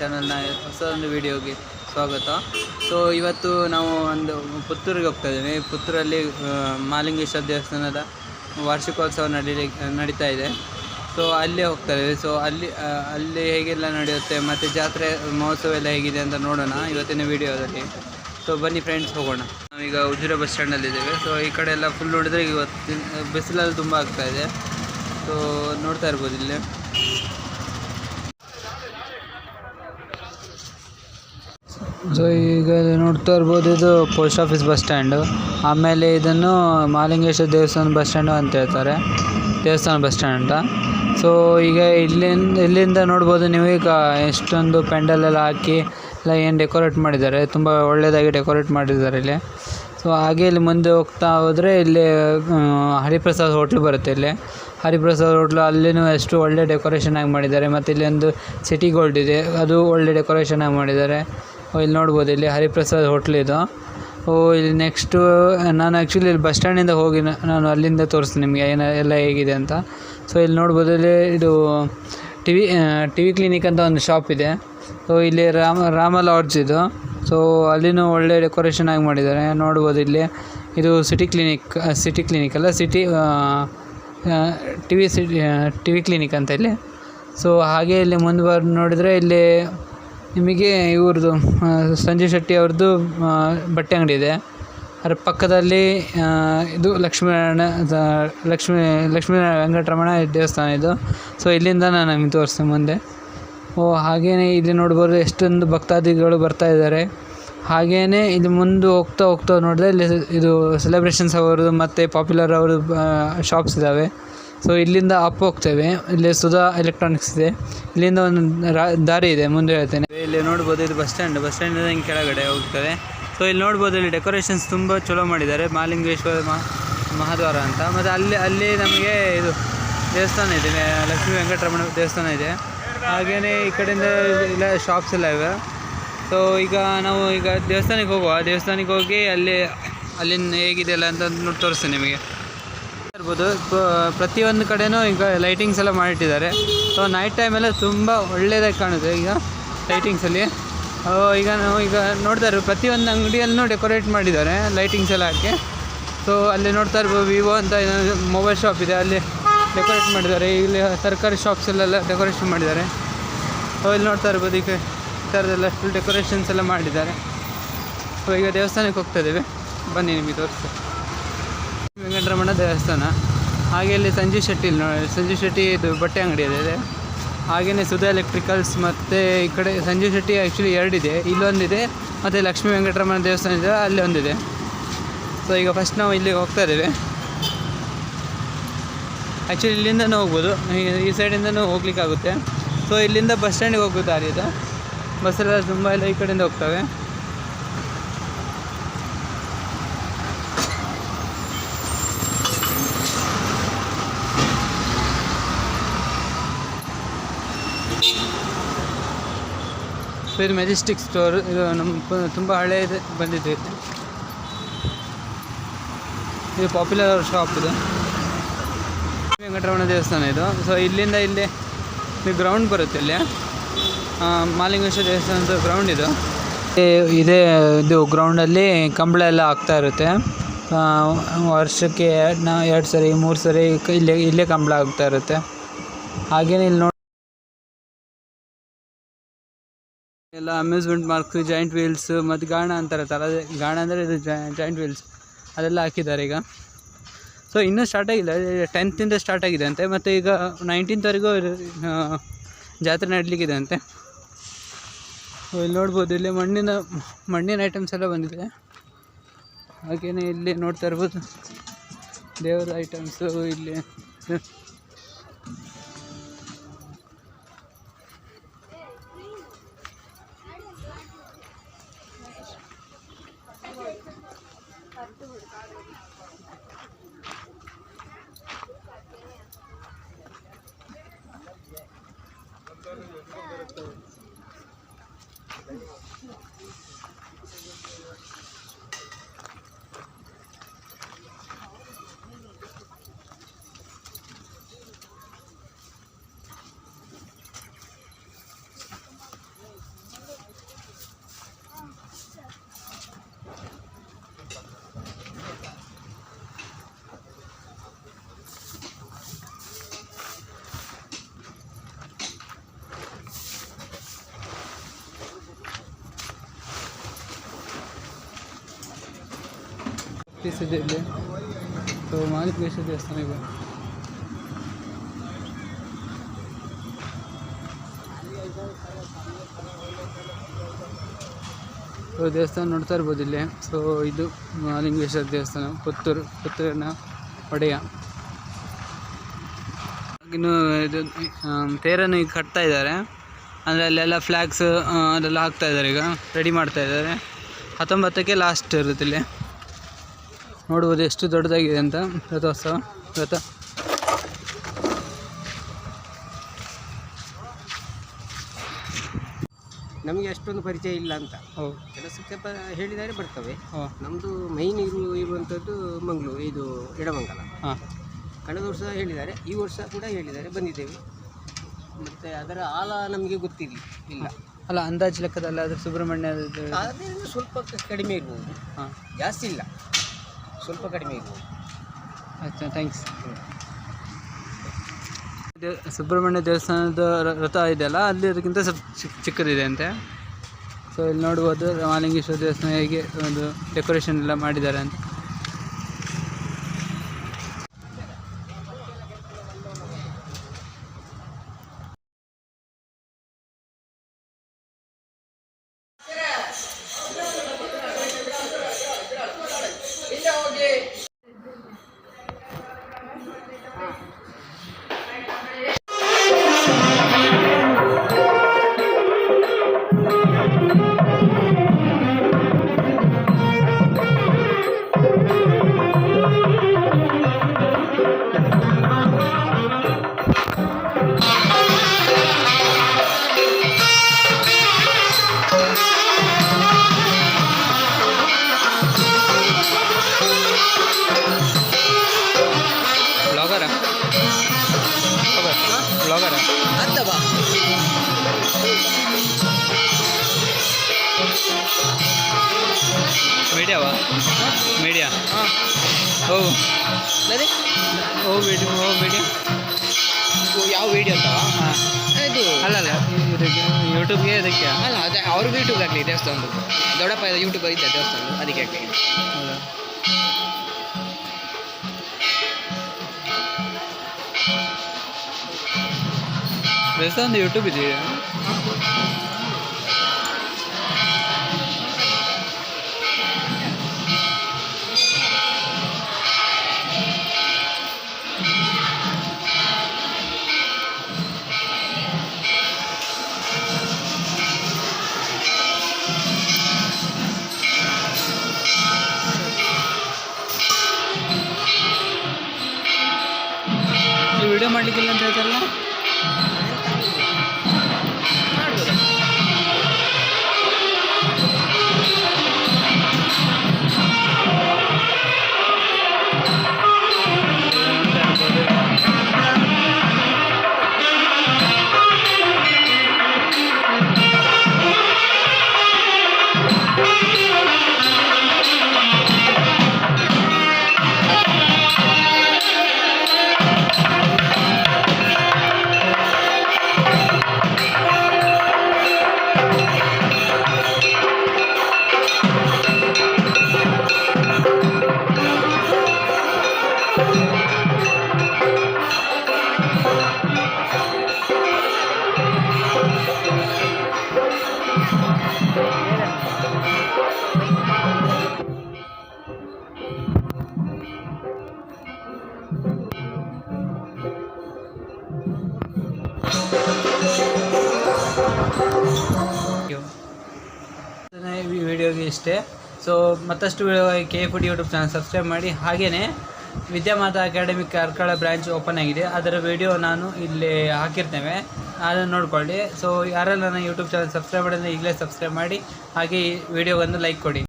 ಚಾನಲ್ನ ಹೊಸ ಒಂದು ವಿಡಿಯೋಗೆ ಸ್ವಾಗತ. ಸೊ ಇವತ್ತು ನಾವು ಒಂದು ಪುತ್ತೂರಿಗೆ ಹೋಗ್ತಾ ಇದ್ದೀವಿ. ಪುತ್ತೂರಲ್ಲಿ ಮಾಲಿಂಗೇಶ್ವರ ದೇವಸ್ಥಾನದ ವಾರ್ಷಿಕೋತ್ಸವ ನಡೀಲಿ, ನಡೀತಾ ಇದೆ. ಸೊ ಅಲ್ಲಿ ಹೋಗ್ತಾ ಇದ್ದೀವಿ. ಸೊ ಅಲ್ಲಿ ಅಲ್ಲಿ ಹೇಗೆಲ್ಲ ನಡೆಯುತ್ತೆ, ಮತ್ತು ಜಾತ್ರೆ, ಮಹೋತ್ಸವ ಎಲ್ಲ ಹೇಗಿದೆ ಅಂತ ನೋಡೋಣ ಇವತ್ತಿನ ವಿಡಿಯೋದಲ್ಲಿ ಸೊ ಬನ್ನಿ ಫ್ರೆಂಡ್ಸ್ ಹೋಗೋಣ. ನಾವೀಗ ಉಜಿರೆ ಬಸ್ ಸ್ಟ್ಯಾಂಡಲ್ಲಿದ್ದೇವೆ ಸೊ ಈ ಕಡೆ ಎಲ್ಲ ಫುಲ್ ನೋಡಿದ್ರೆ ಇವತ್ತು ಬಿಸಿಲಲ್ಲಿ ತುಂಬ ಆಗ್ತಾಯಿದೆ ಸೊ ನೋಡ್ತಾ ಇರ್ಬೋದು ಇಲ್ಲಿ. ಸೊ ಈಗ ನೋಡ್ತಾ ಇರ್ಬೋದು ಇದು ಪೋಸ್ಟ್ ಆಫೀಸ್ ಬಸ್ ಸ್ಟ್ಯಾಂಡು ಆಮೇಲೆ ಇದನ್ನು ಮಹಾಲಿಂಗೇಶ್ವರ ದೇವಸ್ಥಾನ ಬಸ್ ಸ್ಟ್ಯಾಂಡು ಅಂತ ಹೇಳ್ತಾರೆ. ದೇವಸ್ಥಾನ ಬಸ್ ಸ್ಟ್ಯಾಂಡ್ ಅಂತ. ಸೊ ಈಗ ಇಲ್ಲಿಂದ ಇಲ್ಲಿಂದ ನೋಡ್ಬೋದು ನೀವು ಈಗ ಎಷ್ಟೊಂದು ಪೆಂಡಲ್ ಎಲ್ಲ ಹಾಕಿ ಎಲ್ಲ ಏನು ಡೆಕೋರೇಟ್ ಮಾಡಿದ್ದಾರೆ. ತುಂಬ ಒಳ್ಳೆಯದಾಗಿ ಡೆಕೋರೇಟ್ ಮಾಡಿದ್ದಾರೆ ಇಲ್ಲಿ. ಸೊ ಹಾಗೆ ಇಲ್ಲಿ ಮುಂದೆ ಹೋಗ್ತಾ ಹೋದರೆ ಇಲ್ಲಿ ಹರಿಪ್ರಸಾದ್ ಹೋಟ್ಲು ಬರುತ್ತೆ ಇಲ್ಲಿ. ಹರಿಪ್ರಸಾದ್ ಹೋಟ್ಲು ಅಲ್ಲಿನೂ ಎಷ್ಟು ಒಳ್ಳೆ ಡೆಕೋರೇಷನ್ ಆಗಿ ಮಾಡಿದ್ದಾರೆ. ಮತ್ತು ಇಲ್ಲಿ ಒಂದು ಸಿಟಿ ಗೋಲ್ಡ್ ಇದೆ. ಅದು ಒಳ್ಳೆ ಡೆಕೋರೇಷನ್ ಆಗಿ ಮಾಡಿದ್ದಾರೆ. ಇಲ್ಲಿ ನೋಡ್ಬೋದು, ಇಲ್ಲಿ ಹರಿಪ್ರಸಾದ್ ಹೋಟ್ಲ್ ಇದು. ಓ, ಇಲ್ಲಿ ನೆಕ್ಸ್ಟು ನಾನು ಆ್ಯಕ್ಚುಲಿ ಇಲ್ಲಿ ಬಸ್ ಸ್ಟ್ಯಾಂಡಿಂದ ಹೋಗಿ ನಾನು ಅಲ್ಲಿಂದ ತೋರಿಸ್ತೀನಿ ನಿಮಗೆ, ಏನ, ಎಲ್ಲ ಹೇಗಿದೆ ಅಂತ. ಸೊ ಇಲ್ಲಿ ನೋಡ್ಬೋದು, ಇಲ್ಲಿ ಇದು T V T V clinic ಅಂತ ಒಂದು ಶಾಪ್ ಇದೆ. ಸೊ ಇಲ್ಲಿ ರಾಮ ರಾಮ ಲಾಡ್ಜ್ ಇದು. ಸೊ ಅಲ್ಲಿನೂ ಒಳ್ಳೆ ಡೆಕೋರೇಷನ್ ಆಗಿ ಮಾಡಿದ್ದಾರೆ. ನೋಡ್ಬೋದು, ಇಲ್ಲಿ ಇದು ಸಿಟಿ ಕ್ಲಿನಿಕ್ ಸಿಟಿ ಕ್ಲಿನಿಕ್ ಅಲ್ಲ city T V city T V clinic ಅಂತ ಇಲ್ಲಿ. ಸೊ ಹಾಗೆ ಇಲ್ಲಿ ಮುಂದೆ ಬರ್, ನೋಡಿದರೆ ಇಲ್ಲಿ ನಿಮಗೆ ಇವ್ರದ್ದು ಸಂಜೀವ್ ಶೆಟ್ಟಿ ಅವ್ರದ್ದು ಬಟ್ಟೆ ಅಂಗಡಿ ಇದೆ. ಅದರ ಪಕ್ಕದಲ್ಲಿ ಇದು ಲಕ್ಷ್ಮೀನಾರಾಯಣ ಲಕ್ಷ್ಮೀ ಲಕ್ಷ್ಮೀ ವೆಂಕಟರಮಣ ದೇವಸ್ಥಾನ ಇದು. ಸೊ ಇಲ್ಲಿಂದ ನಾನು ನಿಮಗೆ ತೋರಿಸ್ತೀನಿ ಮುಂದೆ. ಓ ಹಾಗೆಯೇ ಇಲ್ಲಿ ನೋಡ್ಬೋದು ಎಷ್ಟೊಂದು ಭಕ್ತಾದಿಗಳು ಬರ್ತಾ ಇದ್ದಾರೆ. ಹಾಗೆಯೇ ಇಲ್ಲಿ ಮುಂದೆ ಹೋಗ್ತಾ ಹೋಗ್ತಾ ನೋಡಿದ್ರೆ ಇಲ್ಲಿ ಇದು ಸೆಲೆಬ್ರೇಷನ್ಸ್ ಅವ್ರದ್ದು ಮತ್ತು ಪಾಪ್ಯುಲರ್ ಅವ್ರದ್ದು ಶಾಪ್ಸ್ ಇದ್ದಾವೆ ಸೊ ಇಲ್ಲಿಂದ ಅಪ್ ಹೋಗ್ತೇವೆ. ಇಲ್ಲಿ ಸುಧಾ ಎಲೆಕ್ಟ್ರಾನಿಕ್ಸ್ ಇದೆ. ಇಲ್ಲಿಂದ ಒಂದು ದಾರಿ ಇದೆ, ಮುಂದೆ ಹೇಳ್ತೇನೆ. ಇಲ್ಲಿ ನೋಡ್ಬೋದು ಇದು ಬಸ್ ಸ್ಟ್ಯಾಂಡ್ ಬಸ್ ಸ್ಟ್ಯಾಂಡ್ ಹಿಂಗೆ ಕೆಳಗಡೆ ಹೋಗ್ತದೆ ಸೊ ಇಲ್ಲಿ ನೋಡ್ಬೋದು ಇಲ್ಲಿ ಡೆಕೋರೇಷನ್ಸ್ ತುಂಬ ಚಲೋ ಮಾಡಿದ್ದಾರೆ. ಮಾಲಿಂಗೇಶ್ವರ ಮಹಾ, ಮಹಾದ್ವಾರ ಅಂತ. ಮತ್ತು ಅಲ್ಲಿ ಅಲ್ಲಿ ನಮಗೆ ಇದು ದೇವಸ್ಥಾನ ಇದೆ. ಲಕ್ಷ್ಮೀ ವೆಂಕಟರಮಣ ದೇವಸ್ಥಾನ ಇದೆ. ಹಾಗೆಯೇ ಈ ಕಡೆಯಿಂದ ಇಲ್ಲ ಶಾಪ್ಸ್ ಎಲ್ಲ ಇವೆ. ಸೊ ಈಗ ನಾವು ಈಗ ದೇವಸ್ಥಾನಕ್ಕೆ ಹೋಗುವ. ದೇವಸ್ಥಾನಕ್ಕೆ ಹೋಗಿ ಅಲ್ಲಿ, ಅಲ್ಲಿನ ಹೇಗಿದೆಯಲ್ಲ ಅಂತ ನೋಡಿ ತೋರಿಸ್ತೀನಿ ನಿಮಗೆ. ಇರ್ಬೋದು. ಪ್ರತಿಯೊಂದು ಕಡೆನೂ ಈಗ ಲೈಟಿಂಗ್ಸ್ ಎಲ್ಲ ಮಾಡಿಟ್ಟಿದ್ದಾರೆ. ಸೊ ನೈಟ್ ಟೈಮೆಲ್ಲ ತುಂಬ ಒಳ್ಳೆಯದಾಗಿ ಕಾಣುತ್ತೆ ಈಗ ಲೈಟಿಂಗ್ಸಲ್ಲಿ ಈಗ ನಾವು ಈಗ ನೋಡ್ತಾ ಇರ್ಬೋದು ಪ್ರತಿಯೊಂದು ಅಂಗಡಿಯಲ್ಲೂ ಡೆಕೋರೇಟ್ ಮಾಡಿದ್ದಾರೆ ಲೈಟಿಂಗ್ಸ್ ಎಲ್ಲ ಹಾಕಿ. ಸೊ ಅಲ್ಲಿ ನೋಡ್ತಾ ಇರ್ಬೋದು ವಿವೋ ಅಂತ ಮೊಬೈಲ್ ಶಾಪ್ ಇದೆ, ಅಲ್ಲಿ ಡೆಕೋರೇಟ್ ಮಾಡಿದ್ದಾರೆ. ಇಲ್ಲಿ ತರಕಾರಿ ಶಾಪ್ಸಲ್ಲೆಲ್ಲ ಡೆಕೋರೇಷನ್ ಮಾಡಿದ್ದಾರೆ. ಸೊ ಇಲ್ಲಿ ನೋಡ್ತಾ ಇರ್ಬೋದು ಈಗ ಈ ಥರದ್ದೆಲ್ಲ ಫುಲ್ ಡೆಕೋರೇಷನ್ಸ್ ಎಲ್ಲ ಮಾಡಿದ್ದಾರೆ. ಸೊ ಈಗ ದೇವಸ್ಥಾನಕ್ಕೆ ಹೋಗ್ತಾ ಇದ್ದೇವೆ. ಬನ್ನಿ, ನಿಮಗೆ ತೋರಿಸ್ತೆ ವೆಂಕಟರಮಣ ದೇವಸ್ಥಾನ. ಹಾಗೆ ಇಲ್ಲಿ ಸಂಜೀವ್ ಶೆಟ್ಟಿ ಸಂಜೀವ್ ಶೆಟ್ಟಿ ಇದು ಬಟ್ಟೆ ಅಂಗಡಿ ಇದೆ ಹಾಗೆಯೇ ಸುಧಾ ಎಲೆಕ್ಟ್ರಿಕಲ್ಸ್ ಮತ್ತು ಈ ಕಡೆ ಸಂಜೀವ್ ಶೆಟ್ಟಿ ಆ್ಯಕ್ಚುಲಿ ಎರಡಿದೆ. ಇಲ್ಲೊಂದಿದೆ, ಮತ್ತು ಲಕ್ಷ್ಮೀ ವೆಂಕಟರಮಣ ದೇವಸ್ಥಾನ ಇದೆ ಅಲ್ಲಿ ಒಂದಿದೆ ಸೊ ಈಗ ಫಸ್ಟ್ ನಾವು ಇಲ್ಲಿಗೆ ಹೋಗ್ತಾ ಇದ್ದೇವೆ. ಆ್ಯಕ್ಚುಲಿ ಇಲ್ಲಿಂದನೂ ಹೋಗ್ಬೋದು. ಈ- ಸೈಡಿಂದನೂ ಹೋಗ್ಲಿಕ್ಕಾಗುತ್ತೆ. ಸೊ ಇಲ್ಲಿಂದ ಬಸ್ ಸ್ಟ್ಯಾಂಡಿಗೆ ಹೋಗೋ ದಾರಿ ಇದು. ಬಸ್ಸೆಲ್ಲ ತುಂಬ ಎಲ್ಲ ಈ ಕಡೆಯಿಂದ ಹೋಗ್ತವೆ. ಇದು ಮೆಜೆಸ್ಟಿಕ್ ಸ್ಟೋರ್, ಇದು ನಮ್ಮ ತುಂಬ ಬಂದಿದೆ ಇದು. ಇದು ಪಾಪ್ಯುಲರ್ ಶಾಪ್ ಇದು. ವೆಂಕಟರಮಣ ದೇವಸ್ಥಾನ ಇದು. ಸೊ ಇಲ್ಲಿಂದ ಇಲ್ಲಿ ಗ್ರೌಂಡ್ ಬರುತ್ತೆ ಇಲ್ಲಿ. ಮಾಲಿಂಗೇಶ್ವರ ದೇವಸ್ಥಾನದ ಗ್ರೌಂಡ್ ಇದು. ಇದೇ, ಇದು ಗ್ರೌಂಡಲ್ಲಿ ಕಂಬಳ ಎಲ್ಲ ಆಗ್ತಾ ಇರುತ್ತೆ. ವರ್ಷಕ್ಕೆ ಎರಡು ಸರಿ, ಮೂರು ಸರಿ ಇಲ್ಲೇ ಇಲ್ಲೇ ಕಂಬಳ ಆಗ್ತಾ ಇರುತ್ತೆ. ಹಾಗೇನೆ ಇಲ್ಲಿ ನೋಡಿ ಎಲ್ಲ ಅಮ್ಯೂಸ್ಮೆಂಟ್ ಮಾರ್ಕ್ಸ್ ಜಾಯಿಂಟ್ ವೀಲ್ಸ್ ಮತ್ತು ಗಾಣ ಅಂತಾರೆ ಅದೇ ಗಾಣ ಅಂದರೆ ಇದು ಜಾಯಿಂಟ್ ವೀಲ್ಸ್ ಅದೆಲ್ಲ ಹಾಕಿದ್ದಾರೆ ಈಗ. ಸೊ ಇನ್ನೂ ಸ್ಟಾರ್ಟ್ ಆಗಿಲ್ಲ. ಟೆಂತಿಂದ ಸ್ಟಾರ್ಟ್ ಆಗಿದೆ ಅಂತೆ. ಮತ್ತು ಈಗ ನೈನ್ಟೀನ್ತ್ವರೆಗೂ ಜಾತ್ರೆ ನಡಲಿಕ್ಕಿದೆ ಅಂತೆ. ಇಲ್ಲಿ ನೋಡ್ಬೋದು. ಇಲ್ಲಿ ಮಣ್ಣಿನ ಮಣ್ಣಿನ ಐಟಮ್ಸ್ ಎಲ್ಲ ಬಂದಿದೆ. ಹಾಗೆಯೇ ಇಲ್ಲಿ ನೋಡ್ತಾ ಇರ್ಬೋದು. ದೇವರ ಐಟಮ್ಸು ಇಲ್ಲಿ. ಪೀಸ್ ಇದೆ ಇಲ್ಲಿ. ಸೊ ಮಾಲಿಕೇಶ್ವರ ದೇವಸ್ಥಾನ ಇದೆ. ಸೊ ದೇವಸ್ಥಾನ ನೋಡ್ತಾ ಇರ್ಬೋದು ಇಲ್ಲಿ. ಸೊ ಇದು ಮಹಾಲಿಂಗೇಶ್ವರ ದೇವಸ್ಥಾನ, ಪುತ್ತೂರು, ಪುತ್ತೂರಿನ ಒಡೆಯ. ಇನ್ನು ಇದು ತೇರನ್ನು ಈಗ ಕಟ್ತಾ ಇದ್ದಾರೆ. ಅಂದರೆ ಅಲ್ಲೆಲ್ಲ ಫ್ಲ್ಯಾಗ್ಸ್ ಅದೆಲ್ಲ ಹಾಕ್ತಾ ಇದ್ದಾರೆ ಈಗ. ರೆಡಿ ಮಾಡ್ತಾ ಇದ್ದಾರೆ. ಹತ್ತೊಂಬತ್ತಕ್ಕೆ ಲಾಸ್ಟ್ ಇರುತ್ತೆ ಇಲ್ಲಿ ನೋಡ್ಬೋದು ಎಷ್ಟು ದೊಡ್ಡದಾಗಿದೆ ಅಂತ. ರಥೋತ್ಸವ ರಥ ನಮಗೆ ಅಷ್ಟೊಂದು ಪರಿಚಯ ಇಲ್ಲ ಅಂತ. ಹೌದು ಕೆಲಸಕ್ಕೆ ಬ ಹೇಳಿದರೆ ಬರ್ತವೆ. ಹಾಂ. ನಮ್ಮದು ಮೈನ್ ಇರು ಇರುವಂಥದ್ದು ಮಂಗಳೂರು ಇದು ಎಡಮಂಗಲ. ಹಾಂ. ಕಳೆದ ವರ್ಷ ಹೇಳಿದ್ದಾರೆ ಈ ವರ್ಷ ಕೂಡ ಹೇಳಿದ್ದಾರೆ ಬಂದಿದ್ದೇವೆ. ಮತ್ತು ಅದರ ಆಲ ನಮಗೆ ಗೊತ್ತಿಲ್ಲ ಇಲ್ಲ. ಅಲ್ಲ ಅಂದಾಜು ಲೆಕ್ಕದಲ್ಲ ಅದು ಸುಬ್ರಹ್ಮಣ್ಯ ಅದರಿಂದ ಸ್ವಲ್ಪ ಕಡಿಮೆ ಇರ್ಬೋದು. ಹಾಂ. ಜಾಸ್ತಿ ಇಲ್ಲ. ಸ್ವಲ್ಪ ಕಡಿಮೆ ಇದೆ. ಅಚ್ಚಾ ಥ್ಯಾಂಕ್ಸ್ ಸುಬ್ರಹ್ಮಣ್ಯ ದೇವಸ್ಥಾನದ ರ- ರಥ ಇದೆಯಲ್ಲ, ಅಲ್ಲಿ ಅದಕ್ಕಿಂತ ಸ್ವಲ್ಪ ಚಿಕ್ಕ ಚಿಕ್ಕದಿದೆ ಅಂತೆ ಸೊ ಇಲ್ಲಿ ನೋಡ್ಬೋದು ರಾಮಲಿಂಗೇಶ್ವರ ದೇವಸ್ಥಾನ ಹೇಗೆ ಒಂದು ಡೆಕೋರೇಷನ್ ಎಲ್ಲ ಮಾಡಿದ್ದಾರೆ ಅಂತ. ಹಾಂ. ಓ ಅದೇ ಓ ಮೀಡಿಯಾ ಓ ಯಾವ ವಿಡಿಯೋ ಅಂತವಾ ಹಾಂ. ಇದು ಅಲ್ಲಲ್ಲ ಇದಕ್ಕೆ ಯೂಟ್ಯೂಬ್ಗೆ ಅದಕ್ಕೆ? ಅಲ್ಲ ಅದೇ ಅವ್ರಿಗೂ ಯೂಟ್ಯೂಬ್ ಆಗಲಿ ದೇವಸ್ಥಾನದ್ದು. ದೊಡ್ಡಪ್ಪ ಯೂಟ್ಯೂಬರ್ ಇದ್ದ ದೇವಸ್ಥಾನದ್ದು. ಅದಕ್ಕೆ ಆಗಲಿ. ಹೌದಾ ದೇವಸ್ಥಾನದ ಯೂಟ್ಯೂಬ್ ಇದೆಯಾ ಮಾಡಲಿಕ್ಕಿಲ್ಲ ಅಂತ ಹೇಳ್ತಾರಲ್ಲ ಇಷ್ಟೇ. ಸೊ ಮತ್ತಷ್ಟು K K D YouTube channel subscribe ಮಾಡಿ. ಹಾಗೆಯೇ Vidyamata academy Karkala branch open ಆಗಿದೆ. ಅದರ ವಿಡಿಯೋ ನಾನು ಇಲ್ಲಿ ಹಾಕಿರ್ತೇವೆ. ಅದನ್ನು ನೋಡಿಕೊಳ್ಳಿ. ಸೊ ಯಾರೆಲ್ಲ ನನ್ನ ಯೂಟ್ಯೂಬ್ ಚಾನಲ್ ಸಬ್ಸ್ಕ್ರೈಬ್ ಮಾಡಿದ್ರೆ ಈಗಲೇ ಸಬ್ಸ್ಕ್ರೈಬ್ ಮಾಡಿ. ಹಾಗೆ ಈ ವಿಡಿಯೋಗೊಂದು ಲೈಕ್ ಕೊಡಿ.